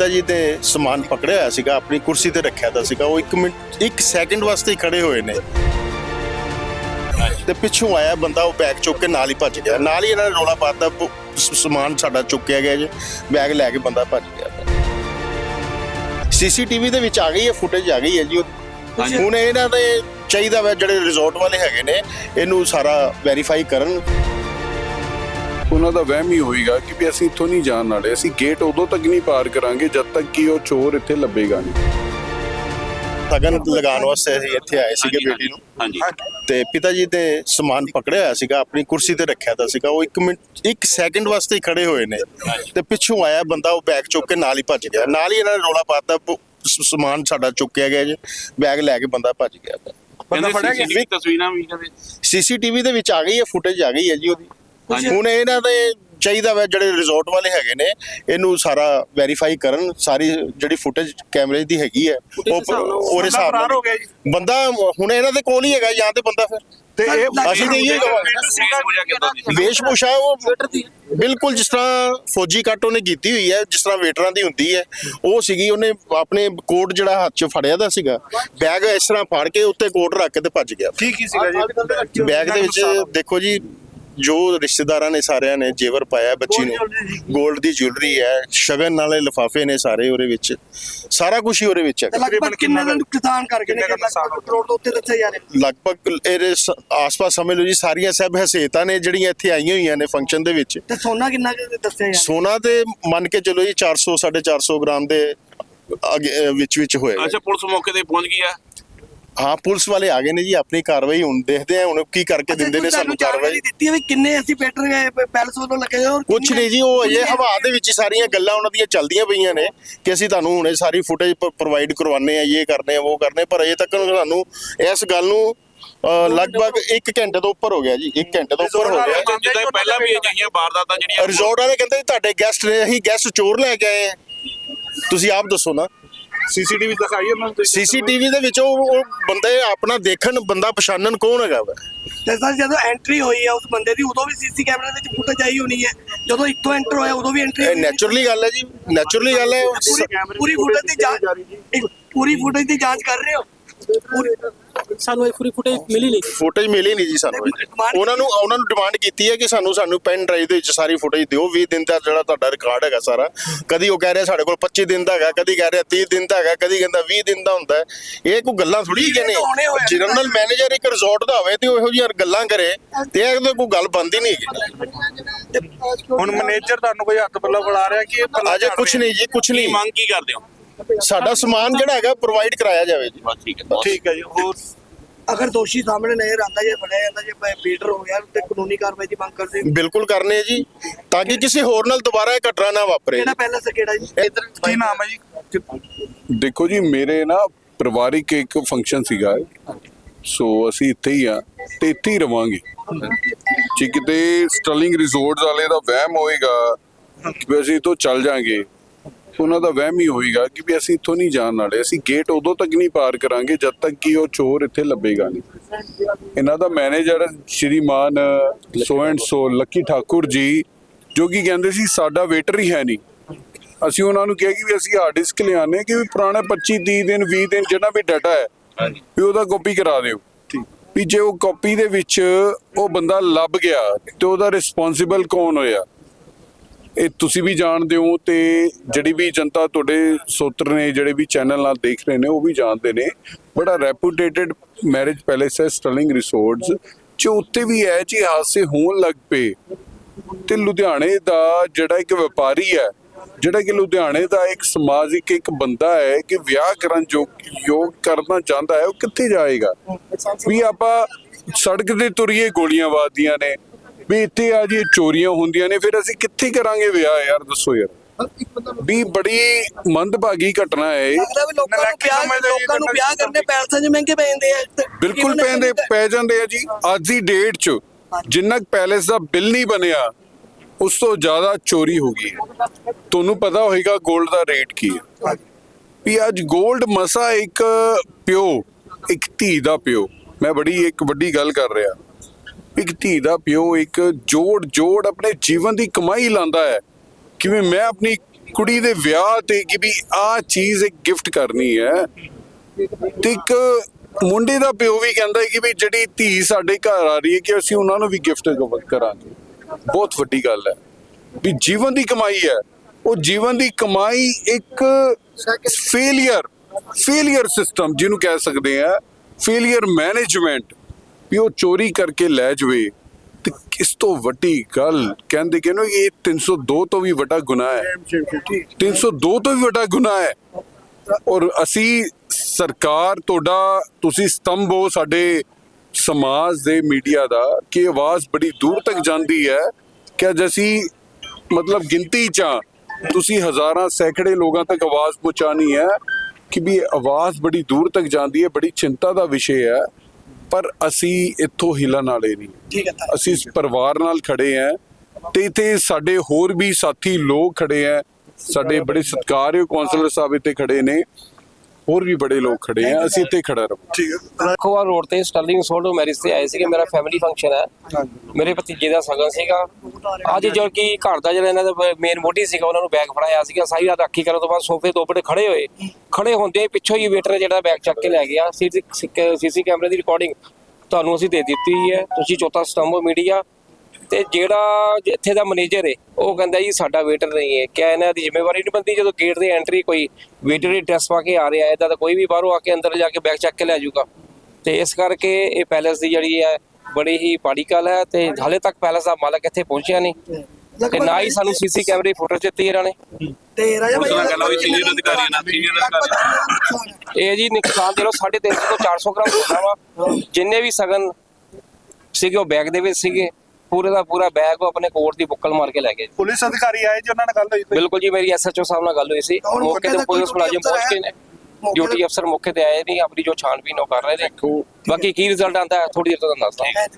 ਪਿਤਾ ਜੀ ਤੇ ਸਮਾਨ ਪਕੜਿਆ ਹੋਇਆ ਸੀਗਾ ਆਪਣੀ ਕੁਰਸੀ ਤੇ ਰੱਖਿਆ ਦਾ ਸੀਗਾ। ਉਹ 1 ਮਿੰਟ 1 ਸੈਕਿੰਡ ਵਾਸਤੇ ਹੀ ਖੜੇ ਹੋਏ ਨੇ। ਤੇ ਪਿੱਛੋਂ ਆਇਆ ਬੰਦਾ ਉਹ ਬੈਗ ਚੁੱਕ ਕੇ ਨਾਲ ਹੀ ਭੱਜ ਗਿਆ। ਨਾਲ ਹੀ ਇਹਨਾਂ ਨੇ ਰੋਲਾ ਪਾਤਾ ਸਮਾਨ ਸਾਡਾ ਚੁੱਕਿਆ ਗਿਆ ਜੀ। ਬੈਗ ਲੈ ਕੇ ਬੰਦਾ ਭੱਜ ਗਿਆ। ਸੀਸੀਟੀਵੀ ਦੇ ਵਿੱਚ ਆ ਗਈ ਹੈ ਫੁਟੇਜ ਆ ਗਈ ਹੈ ਜੀ। ਹੁਣ ਇਹਨਾਂ ਦੇ ਚਾਹੀਦਾ ਵਾ ਜਿਹੜੇ ਰਿਜ਼ੋਰਟ ਵਾਲੇ ਹੈਗੇ ਨੇ ਇਹਨੂੰ ਸਾਰਾ ਵੈਰੀਫਾਈ ਕਰਨ। ਉਹਨਾਂ ਦਾ ਵਹਿਮ ਹੀ ਹੋਏਗਾ ਕਿ ਵੀ ਅਸੀਂ ਇੱਥੋਂ ਨਹੀਂ ਜਾਣ ਵਾਲੇ ਅਸੀਂ ਗੇਟ ਉਦੋਂ ਤੱਕ ਨਹੀਂ ਪਾਰ ਕਰਾਂਗੇ ਜਦ ਤੱਕ ਕਿ ਉਹ ਚੋਰ ਇੱਥੇ ਲੱਭੇਗਾ ਨਹੀਂ। ਸਗਨ ਲਗਾਉਣ ਵਾਸਤੇ ਅਸੀਂ ਇੱਥੇ ਆਏ ਸੀਗੇ ਬੇਟੀ ਨੂੰ। ਹਾਂਜੀ। ਤੇ ਪਿਤਾ ਜੀ ਤੇ ਸਮਾਨ ਪਕੜਿਆ ਹੋਇਆ ਸੀਗਾ ਆਪਣੀ ਕੁਰਸੀ ਤੇ ਰੱਖਿਆ ਦਾ ਸੀਗਾ। ਉਹ 1 ਮਿੰਟ 1 ਸੈਕਿੰਡ ਵਾਸਤੇ ਹੀ ਖੜੇ ਹੋਏ ਨੇ। ਤੇ ਪਿੱਛੋਂ ਆਇਆ ਬੰਦਾ ਉਹ ਬੈਗ ਚੁੱਕ ਕੇ ਨਾਲ ਹੀ ਭੱਜ ਗਿਆ। ਨਾਲ ਹੀ ਇਹਨਾਂ ਨੇ ਰੋਲਾ ਪਾਤਾ ਸਮਾਨ ਸਾਡਾ ਚੁੱਕਿਆ ਗਿਆ ਜੀ। ਬੈਗ ਲੈ ਕੇ ਬੰਦਾ ਭੱਜ ਗਿਆ। ਕਹਿੰਦੇ ਫੜਿਆ ਗਿਆ? ਤਸਵੀਰਾਂ ਵੀ ਕਹਿੰਦੇ ਸੀਸੀਟੀਵੀ ਦੇ ਵਿੱਚ ਆ ਗਈ ਹੈ ਫੁਟੇਜ ਆ ਗਈ ਹੈ ਜੀ ਉਹਦੀ। ਹੁਣ ਇਹਨਾਂ ਦੇ ਚਾਹੀਦਾ ਵਾ ਜਿਹੜੇ ਰਿਜ਼ੋਰਟ ਵਾਲੇ ਹੈਗੇ ਨੇ ਇਹਨੂੰ ਸਾਰਾ ਵੈਰੀਫਾਈ ਕਰਨ ਸਾਰੀ ਜਿਹੜੀ ਫੁਟੇਜ ਕੈਮਰੇ ਦੀ ਹੈਗੀ ਹੈ ਉਹ ਉਹਦੇ ਹਿਸਾਬ ਨਾਲ ਹੋ ਬੰਦਾ ਹੁਣ ਇਹਨਾਂ ਦੇ ਕੋਲ ਹੀ ਹੈਗਾ ਜਾਂ ਤੇ ਬੰਦਾ ਫਿਰ। ਤੇ ਇਹ ਅਸੀਂ ਤਾਂ ਇਹੀ ਕਹਾਂਗੇ। ਵੇਸ਼ਭੂਸ਼ਾ ਉਹ ਬਿਲਕੁਲ ਜਿਸ ਤਰ੍ਹਾਂ ਫੌਜੀ ਕੱਟ ਉਹਨੇ ਕੀਤੀ ਹੋਈ ਹੈ ਜਿਸ ਤਰ੍ਹਾਂ ਵੇਟਰਾਂ ਦੀ ਹੁੰਦੀ ਹੈ ਉਹ ਸੀਗੀ ਉਹਨੇ ਆਪਣੇ ਕੋਟ ਜਿਹੜਾ ਹੱਥ 'ਚ ਫੜਿਆ ਦਾ ਸੀਗਾ ਬੈਗ ਇਸ ਤਰ੍ਹਾਂ ਫੜ ਕੇ ਉੱਤੇ ਕੋਟ ਰੱਖ ਕੇ ਤੇ ਭੱਜ ਗਿਆ। ਕੀ ਕੀ ਸੀਗਾ ਜੀ? ਬੈਗ ਦੇ ਵਿੱਚ ਦੇਖੋ ਜੀ ਜੋ ਰਿਸ਼ਤੇਦਾਰਾਂ ਨੇ ਸਾਰਿਆਂ ਨੇ ਜੇਵਰ ਪਾਇਆ ਬੱਚੀ ਨੂੰ 골ਡ ਦੀ। ਜੁਐਲਰੀ ਹੈ ਸ਼ਗਨ ਵਾਲੇ ਲਿਫਾਫੇ ਨੇ ਸਾਰੇ ਉਹਦੇ ਵਿੱਚ ਸਾਰਾ ਕੁਝ ਹੀ ਉਹਦੇ ਵਿੱਚ ਹੈ। ਲਗਭਗ ਕਿੰਨੇ ਦਾ ਨੁਕਸਾਨ ਕਰਕੇ ਨੇ? ਦਾ ਲਗਭਗ ਕਰੋੜ ਤੋਂ ਉੱਤੇ ਦੱਸਿਆ ਜਾ ਰਿਹਾ ਲਗਭਗ ਇਹਦੇ ਆਸ-ਪਾਸ ਸਮਝ ਲਓ ਜੀ ਸਾਰੀਆਂ ਸਭ ਹਸੇਤਾਂ ਨੇ ਜਿਹੜੀਆਂ ਇੱਥੇ ਆਈਆਂ ਹੋਈਆਂ ਨੇ ਫੰਕਸ਼ਨ ਦੇ ਵਿੱਚ। ਤੇ ਸੋਨਾ ਕਿੰਨਾ ਕੁ ਦੱਸਿਆ ਜਾ ਸੋਨਾ ਤੇ ਮੰਨ ਕੇ ਚਲੋ ਜੀ 400 450 ਗ੍ਰਾਮ ਦੇ ਵਿੱਚ ਵਿੱਚ ਹੋਏਗਾ ਅੱਛਾ ਪੁਲਿਸ ਮੌਕੇ ਤੇ ਪਹੁੰਚ ਗਈ ਆ ਹਾਂ ਪੁਲਿਸ ਵਾਲੇ ਆ ਗਏ ਨੇ ਜੀ ਆਪਣੀ ਕਾਰਵਾਈ ਹੁਣ ਦੇਖਦੇ ਆ ਹੁਣ ਕੀ ਕਰਕੇ ਦਿੰਦੇ ਨੇ ਸਾਨੂੰ ਕਾਰਵਾਈ। ਦਿੱਤੀ ਹੈ ਵੀ ਕਿੰਨੇ ਅਸੀਂ ਪੇਟਰ ਗਏ ਪੈਲਸ ਵੱਲੋਂ ਲੱਗੇ ਔਰ ਕੁਛ ਨਹੀਂ ਜੀ ਉਹ ਅਜੇ ਹਵਾ ਦੇ ਵਿੱਚ ਸਾਰੀਆਂ ਗੱਲਾਂ ਉਹਨਾਂ ਦੀਆਂ ਚੱਲਦੀਆਂ ਪਈਆਂ ਨੇ ਕਿ ਅਸੀਂ ਤੁਹਾਨੂੰ ਹੁਣੇ ਸਾਰੀ ਫੁਟੇਜ ਪ੍ਰੋਵਾਈਡ ਕਰਵਾਉਂਦੇ ਆ ਇਹ ਕਰਨੇ ਆ ਉਹ ਕਰਨੇ ਪਰ ਅਜੇ ਤੱਕ ਸਾਨੂੰ ਇਸ ਗੱਲ ਨੂੰ ਲਗਭਗ 1 ਘੰਟੇ ਤੋਂ ਉੱਪਰ ਹੋ ਗਿਆ ਜੀ 1 ਘੰਟੇ ਤੋਂ ਉੱਪਰ ਹੋ ਗਿਆ। ਜਿੱਦਾਂ ਇਹ ਪਹਿਲਾਂ ਵੀ ਅਜਿਹੀਆਂ ਵਾਰਦਾਤਾਂ ਜਿਹੜੀਆਂ ਰਿਜ਼ੋਰਟ ਵਾਲੇ ਕਹਿੰਦੇ ਤੁਹਾਡੇ ਗੈਸਟ ਨੇ ਅਸੀਂ ਗੈਸਟ ਚੋਰ ਲੈ ਕੇ ਆਏ ਆ। ਤੁਸੀਂ ਆਪ ਦੱਸੋ ਨਾ। ਸੀਸੀਟੀਵੀ ਦਿਖਾਈ ਉਹਨਾਂ ਨੂੰ ਸੀਸੀਟੀਵੀ ਦੇ ਵਿੱਚ ਉਹ ਉਹ ਬੰਦੇ ਆਪਣਾ ਦੇਖਣ ਬੰਦਾ ਪਛਾਣਨ ਕੌਣ ਹੈਗਾ ਵਾ? ਤੇ ਸਰ ਜਦੋਂ ਐਂਟਰੀ ਹੋਈ ਹੈ ਉਸ ਬੰਦੇ ਦੀ ਉਦੋਂ ਵੀ ਸੀਸੀ ਕੈਮਰੇ ਵਿੱਚ ਫੁਟੇਜ ਆਈ ਹੋਣੀ ਹੈ। ਜਦੋਂ ਇੱਥੋਂ ਐਂਟਰ ਹੋਇਆ ਉਦੋਂ ਵੀ ਐਂਟਰੀ ਇਹ ਨੈਚੁਰਲੀ ਗੱਲ ਹੈ ਜੀ। ਨੈਚੁਰਲੀ ਗੱਲ ਹੈ। ਪੂਰੀ ਪੂਰੀ ਫੁਟੇਜ ਦੀ ਜਾਂਚ ਪੂਰੀ ਫੁਟੇਜ ਦੀ ਜਾਂਚ ਕਰ ਰਹੇ ਹੋ? ਪੂਰੀ ਸਾਨੂੰ ਇਹ ਪੂਰੀ ਫੁਟੇਜ ਮਿਲੀ ਨਹੀਂ। ਫੁਟੇਜ ਮਿਲੀ ਨਹੀਂ ਜੀ ਸਾਨੂੰ। ਉਹਨਾਂ ਨੂੰ ਉਹਨਾਂ ਨੂੰ ਡਿਮਾਂਡ ਕੀਤੀ ਹੈ ਕਿ ਸਾਨੂੰ ਸਾਨੂੰ ਪੈਨ ਡਰਾਈਵ ਦੇ ਵਿੱਚ ਸਾਰੀ ਫੁਟੇਜ ਦਿਓ। 20 ਦਿਨ ਦਾ ਜਿਹੜਾ ਤੁਹਾਡਾ ਰਿਕਾਰਡ ਹੈਗਾ ਸਾਰਾ। ਕਦੀ ਉਹ ਕਹਿ ਰਿਹਾ ਸਾਡੇ ਕੋਲ 25 ਦਿਨ ਦਾ ਹੈਗਾ ਕਦੀ ਕਹਿ ਰਿਹਾ 30 ਦਿਨ ਦਾ ਹੈਗਾ ਕਦੀ ਕਹਿੰਦਾ 20 ਦਿਨ ਦਾ ਹੁੰਦਾ ਹੈ। ਇਹ ਕੋਈ ਗੱਲਾਂ ਥੋੜੀ ਹੈਗੀਆਂ ਨੇ। ਜਨਰਲ ਮੈਨੇਜਰ ਇੱਕ ਰਿਜ਼ੋਰਟ ਦਾ ਹੋਵੇ ਤੇ ਉਹ ਇਹੋ ਜਿਹੀਆਂ ਗੱਲਾਂ ਕਰੇ ਤੇ ਇਹ ਕੋਈ ਗੱਲ ਬੰਦੀ ਨਹੀਂ ਹੈਗੀ। ਹੁਣ ਮੈਨੇਜਰ ਤੁਹਾਨੂੰ ਕੋਈ ਹੱਥ ਪੱਲਾ ਫੜਾ ਰਿਹਾ ਕਿ ਅਜੇ ਕੁਝ ਨਹੀਂ ਜੀ ਕੁਝ ਕੀ ਨਹੀਂ। ਮੰਗ ਕੀ ਕਰਦੇ ਹੋ? ਸਾਡਾ ਸਮਾਨ ਜਿਹੜਾ ਹੈਗਾ ਪ੍ਰੋਵਾਈਡ ਕਰਾਇਆ ਜਾਵੇ ਜੀ। ਬਸ ਠੀਕ ਹੈ ਬਹੁਤ ਠੀਕ ਹੈ ਜੀ ਹੋਰ? ਅਗਰ ਦੋਸ਼ੀ ਸਾਹਮਣੇ ਨਜ਼ਰ ਆਂਦਾ ਜੇ ਫੜਿਆ ਜਾਂਦਾ ਜੇ ਪੀਟਰ ਹੋ ਗਿਆ ਤੇ ਕਾਨੂੰਨੀ ਕਾਰਵਾਈ ਦੀ ਮੰਗ ਕਰਦੇ ਹੋ? ਬਿਲਕੁਲ ਕਰਨੇ ਆ ਜੀ ਤਾਂ ਕਿ ਕਿਸੇ ਹੋਰ ਨਾਲ ਦੁਬਾਰਾ ਇਹ ਘਟਨਾ ਨਾ ਵਾਪਰੇ ਕਿਹੜਾ ਪੈਲਸ ਕਿਹੜਾ ਜੀ? ਕੀ ਨਾਮ ਹੈ ਜੀ? ਦੇਖੋ ਜੀ ਮੇਰੇ ਨਾ ਪਰਿਵਾਰਿਕ ਇੱਕ ਫੰਕਸ਼ਨ ਸੀਗਾ ਸੋ ਅਸੀਂ ਇੱਥੇ ਹੀ ਆ ਤੇ ਇੱਥੇ ਹੀ ਰਵਾਂਗੇ। ਜੇ ਕਿਤੇ ਸਟਰਲਿੰਗ ਰਿਜ਼ੋਰਟਸ ਵਾਲੇ ਦਾ ਵਹਿਮ ਹੋਏਗਾ ਕਿ ਅਸੀਂ ਇੱਥੋਂ ਚੱਲ ਜਾਾਂਗੇ ਉਹਨਾਂ ਦਾ ਵਹਿਮ ਹੀ ਹੋਏਗਾ ਕਿ ਵੀ ਅਸੀਂ ਇੱਥੋਂ ਨਹੀਂ ਜਾਣ ਵਾਲੇ ਅਸੀਂ ਗੇਟ ਉਦੋਂ ਤੱਕ ਨਹੀਂ ਪਾਰ ਕਰਾਂਗੇ ਜਦ ਤੱਕ ਕਿ ਉਹ ਚੋਰ ਇੱਥੇ ਲੱਭੇਗਾ ਨਹੀਂ। ਇਹਨਾਂ ਦਾ manager Shriman so and so Lucky Thakur ji ਜੋ ਕਿ ਕਹਿੰਦੇ ਸੀ ਸਾਡਾ ਵੇਟਰ ਹੀ ਹੈ ਨਹੀਂ। ਅਸੀਂ ਉਹਨਾਂ ਨੂੰ ਕਿਹਾ ਕਿ ਵੀ ਅਸੀਂ ਹਾਰਡ ਡਿਸਕ ਲਿਆਨੇ ਕਿ ਵੀ ਪੁਰਾਣੇ 25 30 ਦਿਨ 20 ਦਿਨ ਜਿਹੜਾ ਵੀ ਡਾਟਾ ਹੈ ਵੀ ਉਹਦਾ ਕਾਪੀ ਕਰਾ ਦਿਓ। ਵੀ ਜੇ ਉਹ ਕਾਪੀ ਦੇ ਵਿੱਚ ਉਹ ਬੰਦਾ ਲੱਭ ਗਿਆ ਤੇ ਉਹਦਾ ਰਿਸਪੌਂਸਿਬਲ ਕੌਣ ਹੋਇਆ? ਇਹ ਤੁਸੀਂ ਵੀ ਜਾਣਦੇ ਹੋ ਤੇ ਜਿਹੜੀ ਵੀ ਜਨਤਾ ਤੁਹਾਡੇ ਸੋਤਰ ਨੇ, ਜਿਹੜੇ ਵੀ ਚੈਨਲ ਨਾਲ ਦੇਖ ਰਹੇ ਨੇ, ਉਹ ਵੀ ਜਾਣਦੇ ਨੇ। ਬੜਾ ਰੈਪੂਟੇਟਡ ਮੈਰਿਜ ਪੈਲੇਸ ਹੈ ਸਟਰਲਿੰਗ ਰਿਸੋਰਟਸ। ਜੋ ਉੱਤੇ ਵੀ ਹੈ ਜੀ ਹਾਦਸੇ ਹੋਣ ਲੱਗ ਪਏ, ਤੇ ਲੁਧਿਆਣੇ ਦਾ ਜਿਹੜਾ ਇੱਕ ਵਪਾਰੀ ਹੈ, ਜਿਹੜਾ ਕਿ ਲੁਧਿਆਣੇ ਦਾ ਇੱਕ ਸਮਾਜਿਕ ਇੱਕ ਬੰਦਾ ਹੈ ਕਿ ਵਿਆਹ ਕਰਨ ਜੋ, ਯੋਗ ਕਰਨਾ ਚਾਹੁੰਦਾ ਹੈ, ਉਹ ਕਿੱਥੇ ਜਾਏਗਾ? ਵੀ ਆਪਾਂ ਸੜਕ ਤੇ ਤੁਰੀਏ, ਗੋਲੀਆਂ ਵੱਜਦੀਆਂ ਨੇ। ਵੀ ਇੱਥੇ ਆ ਜੀ ਚੋਰੀਆਂ ਹੁੰਦੀਆਂ ਨੇ ਫਿਰ ਅਸੀਂ ਕਿੱਥੇ ਕਰਾਂਗੇ ਵਿਆਹ ਯਾਰ ਦੱਸੋ ਯਾਰ। ਵੀ ਬੜੀ ਮੰਦਭਾਗੀ ਘਟਨਾ ਹੈ ਇਹ। ਲੱਗਦਾ ਵੀ ਲੋਕਾਂ ਨੂੰ ਵਿਆਹ ਲੋਕਾਂ ਨੂੰ ਵਿਆਹ ਕਰਨੇ ਪੈਲਸਾਂ 'ਚ ਮਹਿੰਗੇ ਪੈ ਜਾਂਦੇ ਆ ਤੇ ਬਿਲਕੁਲ ਪੈਂਦੇ ਪੈ ਜਾਂਦੇ ਆ ਜੀ। ਅੱਜ ਦੀ ਡੇਟ 'ਚ ਜਿੰਨਾ ਪੈਲੇਸ ਦਾ ਬਿੱਲ ਨਹੀਂ ਬਣਿਆ ਉਸ ਤੋਂ ਜ਼ਿਆਦਾ ਚੋਰੀ ਹੋ ਗਈ ਹੈ। ਤੁਹਾਨੂੰ ਪਤਾ ਹੋਏਗਾ 골ਡ ਦਾ ਰੇਟ ਕੀ ਹੈ। ਵੀ ਅੱਜ 골ਡ ਮਸਾ ਇੱਕ ਪਿਓ ਇੱਕ ਧੀ ਦਾ ਪਿਓ। ਮੈਂ ਬੜੀ ਇੱਕ ਵੱਡੀ ਗੱਲ ਕਰ ਰਿਹਾ। ਇੱਕ ਧੀ ਦਾ ਪਿਓ, ਇੱਕ ਜੋੜ ਜੋੜ ਆਪਣੇ ਜੀਵਨ ਦੀ ਕਮਾਈ ਲਾਂਦਾ ਹੈ। ਕਿਵੇਂ ਮੈਂ ਆਪਣੀ ਕੁੜੀ ਦੇ ਵਿਆਹ ਤੇ ਕਿ ਵੀ ਆ ਚੀਜ਼ ਇੱਕ ਗਿਫਟ ਕਰਨੀ ਹੈ। ਤੇ ਇੱਕ ਮੁੰਡੇ ਦਾ ਪਿਓ ਵੀ ਕਹਿੰਦਾ ਹੈ ਕਿ ਵੀ ਜਿਹੜੀ ਧੀ ਸਾਡੇ ਘਰ ਆ ਰਹੀ ਹੈ ਕਿ ਅਸੀਂ ਉਹਨਾਂ ਨੂੰ ਵੀ ਗਿਫਟ ਕਰਾਂਗੇ। ਬਹੁਤ ਵੱਡੀ ਗੱਲ ਹੈ ਵੀ ਜੀਵਨ ਦੀ ਕਮਾਈ ਹੈ। ਉਹ ਜੀਵਨ ਦੀ ਕਮਾਈ ਇੱਕ ਫੇਲਿਅਰ ਫੇਲਿਅਰ ਸਿਸਟਮ ਜਿਹਨੂੰ ਕਹਿ ਸਕਦੇ ਆ ਫੇਲਿਅਰ ਮੈਨੇਜਮੈਂਟ ਵੀ ਉਹ ਚੋਰੀ ਕਰਕੇ ਲੈ ਜਵੇ ਤੇ ਇਸ ਤੋਂ ਵੱਡੀ ਗੱਲ? ਕਹਿੰਦੇ ਕਿ ਨਾ ਇਹ 302 ਤੋਂ ਵੀ ਵੱਡਾ ਗੁਨਾਹ ਹੈ। 302 ਤੋਂ ਵੀ ਵੱਡਾ ਗੁਨਾਹ ਹੈ। ਔਰ ਅਸੀਂ ਸਰਕਾਰ ਤੁਹਾਡਾ ਤੁਸੀਂ ਸਤੰਭ ਹੋ ਸਾਡੇ ਸਮਾਜ ਦੇ ਮੀਡੀਆ ਦਾ ਕਿ ਆਵਾਜ਼ ਬੜੀ ਦੂਰ ਤੱਕ ਜਾਂਦੀ ਹੈ ਕਿ ਅੱਜ ਅਸੀਂ ਮਤਲਬ ਗਿਣਤੀ ਚ ਤੁਸੀਂ ਹਜ਼ਾਰਾਂ ਸੈਂਕੜੇ ਲੋਕਾਂ ਤੱਕ ਆਵਾਜ਼ ਪਹੁੰਚਾਣੀ ਹੈ ਕਿ ਵੀ ਆਵਾਜ਼ ਬੜੀ ਦੂਰ ਤੱਕ ਜਾਂਦੀ ਹੈ ਬੜੀ ਚਿੰਤਾ ਦਾ ਵਿਸ਼ੇ ਹੈ। ਪਰ ਅਸੀਂ ਇੱਥੋਂ ਹਿਲਣ ਵਾਲੇ ਨਹੀਂ। ਠੀਕ ਹੈ ਧੰਨਵਾਦ। ਅਸੀਂ ਇਸ ਪਰਿਵਾਰ ਨਾਲ ਖੜੇ ਆ ਤੇ ਇਥੇ ਸਾਡੇ ਹੋਰ ਵੀ ਸਾਥੀ ਲੋਕ ਖੜੇ ਆ ਸਾਡੇ ਬੜੇ ਸਤਿਕਾਰਯੋਗ ਕਾਉਂਸਲਰ ਸਾਹਿਬ ਇੱਥੇ ਖੜੇ ਨੇ। ਹੋਰ ਵੀ ਬੜੇ ਲੋਕ ਖੜੇ ਆ ਅਸੀਂ ਇੱਥੇ ਖੜਾ ਰਹਾਂ। ਖੋਆ ਰੋਡ ਤੇ ਸਟਰਲਿੰਗ ਸੋਲਡ ਮੈਰਿਜ ਤੇ ਆਏ ਸੀਗੇ ਮੇਰਾ ਫੈਮਿਲੀ ਫੰਕਸ਼ਨ ਹੈ। ਮੇਰੇ ਭਤੀਜੇ ਦਾ ਸਗਨ ਸੀਗਾ। ਅੱਜ ਜੋ ਕਿ ਘਰ ਦਾ ਜਿਹੜਾ ਇਹਨਾਂ ਦਾ ਮੇਨ ਮੋਢੀ ਸੀਗਾ ਉਹਨਾਂ ਨੂੰ ਬੈਗ ਫੜਾਇਆ ਸੀਗਾ। ਸਾਰੀ ਰਾਤ ਰਾਖੀ ਕਰਨ ਤੋਂ ਬਾਅਦ ਸੋਫੇ ਤੋਂ ਉੱਪਰ ਖੜੇ ਹੋਏ। ਖੜੇ ਹੁੰਦੇ ਹੀ ਪਿੱਛੋਂ ਹੀ ਵੇਟਰ ਜਿਹੜਾ ਬੈਗ ਚੱਕ ਕੇ ਲੈ ਗਿਆ। ਸੀਸੀ ਕੈਮਰੇ ਦੀ ਰਿਕਾਰਡਿੰਗ ਤੁਹਾਨੂੰ ਅਸੀਂ ਦੇ ਦਿੱਤੀ ਹੈ ਤੁਸੀਂ ਚੌਥਾ ਸਤੰਭ ਮੀਡੀਆ ਤੇ ਜਿਹੜਾ ਇੱਥੇ ਦਾ ਮੈਨੇਜਰ ਹੈ ਉਹ ਕਹਿੰਦਾ ਜੀ ਸਾਡਾ ਵੇਟਰ ਨਹੀਂ ਹੈ ਕਿਆ ਇਹਨਾਂ ਦੀ ਜ਼ਿੰਮੇਵਾਰੀ ਨਹੀਂ ਬੰਦੀ ਜਦੋਂ ਗੇਟ ਦੇ ਐਂਟਰੀ ਕੋਈ ਵੇਟਰ ਦੀ ਡਰੈਸ ਪਾ ਕੇ ਆ ਰਿਹਾ ਹੈ ਤਾਂ ਕੋਈ ਵੀ ਬਾਹਰੋਂ ਆ ਕੇ ਅੰਦਰ ਜਾ ਕੇ ਬੈਗ ਚੱਕ ਕੇ ਲੈ ਜਾਊਗਾ। ਤੇ ਇਸ ਕਰਕੇ ਇਹ ਪੈਲੇਸ ਦੀ ਜਿਹੜੀ ਹੈ ਬੜੀ ਹੀ ਪਾੜੀ ਗੱਲ ਹੈ ਤੇ ਹਾਲੇ ਤੱਕ ਪੈਲੇਸ ਦਾ ਮਾਲਕ ਇੱਥੇ ਪਹੁੰਚਿਆ ਨਹੀਂ। ਤੇ ਨਾ ਹੀ ਸਾਨੂੰ ਸੀਸੀ ਕੈਮਰੇ ਫੋਟੋ ਦਿੱਤੀ ਇਹਨਾਂ ਨੇ। ਤੇ ਰਾਜਾ ਭਾਈ ਨਾਲ ਗੱਲ ਹੋਈ ਸੀਨੀਅਰ ਅਧਿਕਾਰੀ ਨਾਲ ਸੀਨੀਅਰ ਅਧਿਕਾਰੀ ਇਹ ਜੀ ਨੁਕਸਾਨ ਦੇ ਲੋ 350 ਤੋਂ 400 ਗ੍ਰਾਮ ਹੋਣਾ ਵਾ। ਜਿੰਨੇ ਵੀ ਸਗਨ ਸੀਗੇ ਉਹ ਬੈਗ ਦੇ ਵਿੱਚ ਸੀਗੇ। ਪੂਰੇ ਦਾ ਪੂਰਾ ਬੈਗ ਉਹ ਆਪਣੇ ਕੋਟ ਦੀ ਬੁੱਕਲ ਮਾਰ ਕੇ ਲੈ ਗਏ ਪੁਲਿਸ ਅਧਿਕਾਰੀ ਆਏ ਜੀ ਉਹਨਾਂ ਨਾਲ ਗੱਲ ਹੋਈ ਕੋਈ? ਬਿਲਕੁਲ ਜੀ ਮੇਰੀ ਐਸਐਚਓ ਸਾਹਿਬ ਨਾਲ ਗੱਲ ਹੋਈ ਸੀ। ਮੌਕੇ ਮੌਕੇ ਤੇ ਤੇ ਪੁਲਿਸ ਕੋਈ ਮੁਲਾਜ਼ਮ ਅਫਸਰ ਪਹੁੰਚ ਗਏ ਨੇ। ਮੌਕੇ ਡਿਊਟੀ ਅਫਸਰ ਮੌਕੇ ਤੇ ਆਏ ਨਹੀਂ ਆਪਣੀ ਜੋ ਛਾਣਬੀਨ ਉਹ ਕਰ ਰਹੇ ਨੇ। ਬਾਕੀ ਕੀ ਰਿਜ਼ਲਟ ਆਂਦਾ ਥੋੜੀ ਦੇਰ ਤੋਂ ਤੁਹਾਨੂੰ ਦੱਸਦਾ।